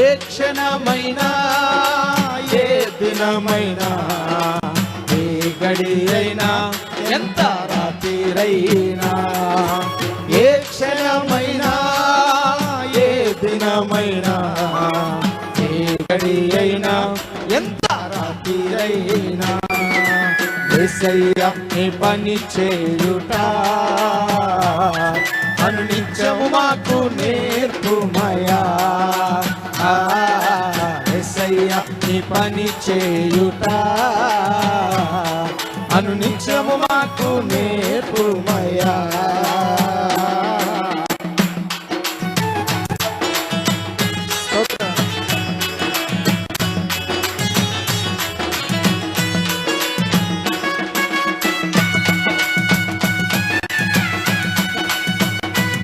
ఏ క్షణమైనా ఏ దినమైనా ఏ గడి అయినా ఎంత రాత్రిరైనా ఏ క్షణమైనా ఏ దినమైనా ఏ గడి అయినా ఎంత రాత్రిరైనా. ఏసయ్య పని చేయుట అనునిత్యము మాకు నేర్పు. ఏసయ్య నీ పని చేయుట. అనునిత్యము మాకు నేర్పుమయా